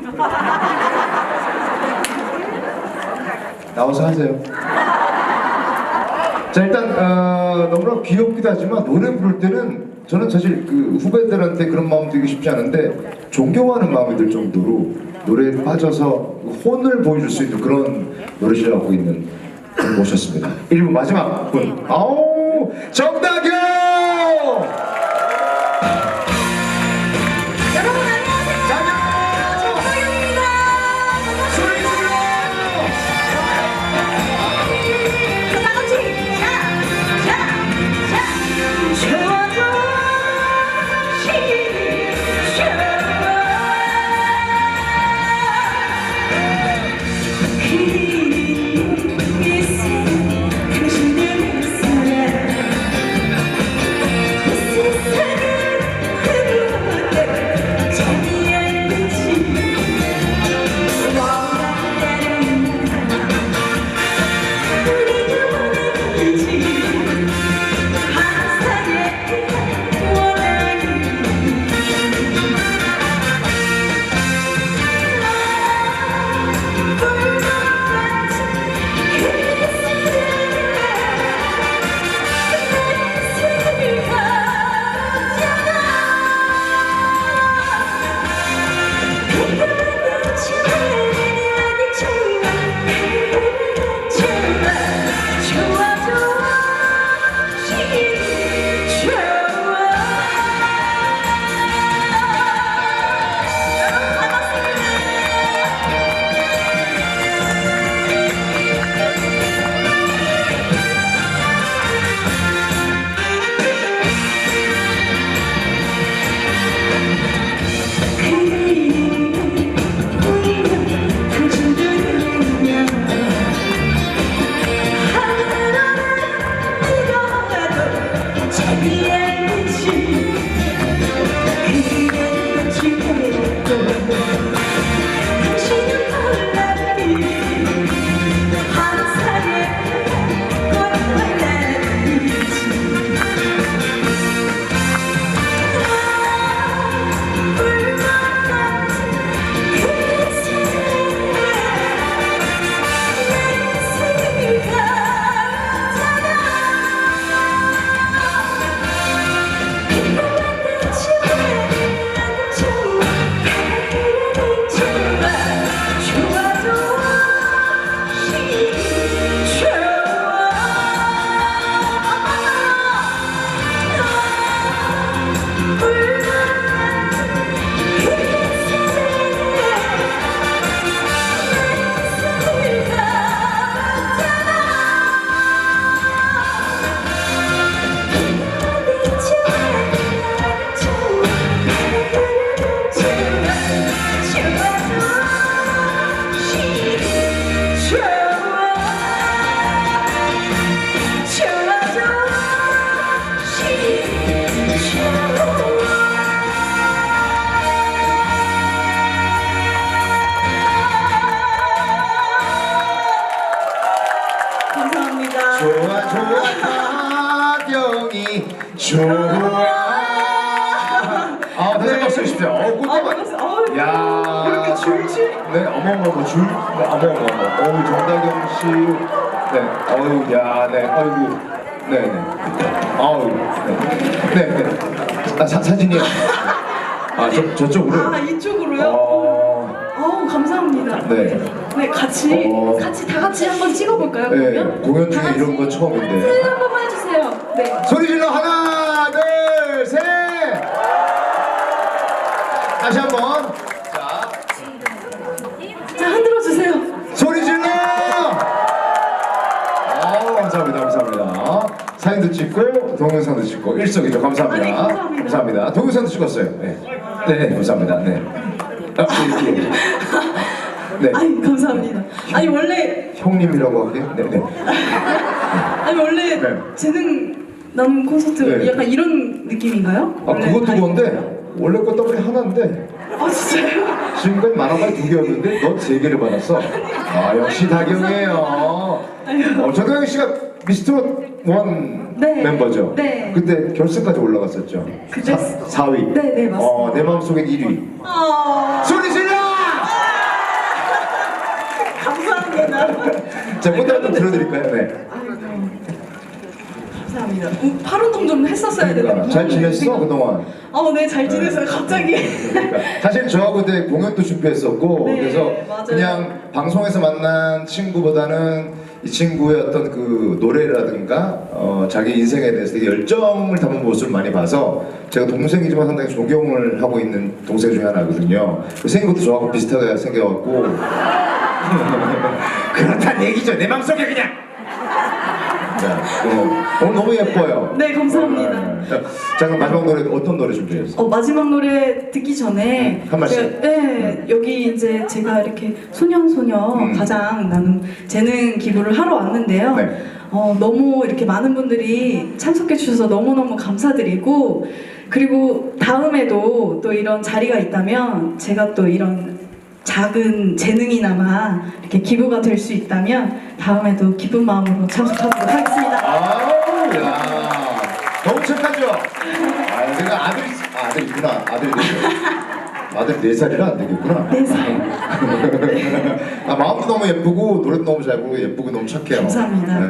나와서 하세요. 자 일단 어, 너무나 귀엽기도 하지만 노래 부를 때는 저는 사실 그 후배들한테 그런 마음 들기 쉽지 않은데 존경하는 마음이 들 정도로 노래에 빠져서 혼을 보여줄 수 있는 그런 노래 실력을 갖고 있는 분을 모셨습니다. 1부 마지막 분. 아우 정다경! 좋아 아 다시 한번 써 주십시오 어 아, 꿀팁 반갑습니다. 어우, 야 이렇게 줄줄. 네 어머머머 줄 네, 어머머머 어우 정다경 씨 네 어우 야 네 아이고 네 네 아우 네네 아 사, 사진이요 아 저 저쪽으로 아, 이쪽으로요? 어 어우, 감사합니다. 네. 네, 같이, 어. 같이, 다 같이 한번 찍어볼까요, 네, 그러면? 공연 다 중에 같이 이런 거 처음인데. 한 번만 해주세요. 네. 소리 질러 하나 둘셋 다시 한번 자 자, 흔들어주세요. 소리 질러 아 감사합니다. 감사합니다. 사진도 찍고 동영상도 찍고 일석이조. 감사합니다. 아니, 감사합니다. 감사합니다. 동영상도 찍었어요. 네, 네 감사합니다. 네. 아, 예, 예. 네. 아니, 감사합니다. 아니, 원래, 형님이라고 하게 네네. 아니, 원래 네. 재능 남 콘서트 네. 약간 이런 느낌인가요? 아 원래 그것도 다- 그건데 원래 거 더블이 하나인데 어 진짜요? 지금까지 만 원만 두 개였는데 넌세 개를 받았어. 아 역시 다경이에요. 어, 정다경 씨가 미스터 원 네. 멤버죠. 네. 그때 결승까지 올라갔었죠. 그때 4위. 네, 네 맞습니다. 어, 내 마음속엔 1위. 어... 아. 소리 질러! 아. 감사합니다. 자, 꽃다운 좀 들어드릴까요? 네. 아, 감사합니다. 음, 팔운동 좀 했었어야 그러니까 되는데. 잘 지냈어 그동안? 어, 네, 잘 지냈어요. 갑자기. 그러니까 사실 저하고 그때 공연도 준비했었고 네, 그래서 맞아요. 그냥 방송에서 만난 친구보다는 이 친구의 어떤 그 노래라든가 어, 자기 인생에 대해서 되게 열정을 담은 모습을 많이 봐서 제가 동생이지만 상당히 존경을 하고 있는 동생 중에 하나거든요. 그 생긴 것도 저하고 비슷하게 생겨갖고 그렇단 얘기죠. 내 맘속에 그냥. 자, 어, 오늘 너무 예뻐요. 네, 감사합니다. 어, 자, 자, 그럼 마지막 노래 어떤 노래 준비했어? 어, 마지막 노래 듣기 전에 한 말씀. 제가- 네, 여기 이제 제가 이렇게 소년소녀 음. 가장 나는 재능 기부를 하러 왔는데요. 네. 어, 너무 이렇게 많은 분들이 참석해 주셔서 너무너무 감사드리고 그리고 다음에도 또 이런 자리가 있다면 제가 또 이런 작은 재능이나마 이렇게 기부가 될 수 있다면 다음에도 기쁜 마음으로 참석하도록 하겠습니다. 아우 야 너무 착하죠? 아 내가 아, 아들 있구나 아들이 아들 네 살이라 안 되겠구나 네 살. 아 마음도 너무 예쁘고 노래도 너무 잘 부르고 예쁘고 너무 착해요 감사합니다. 네.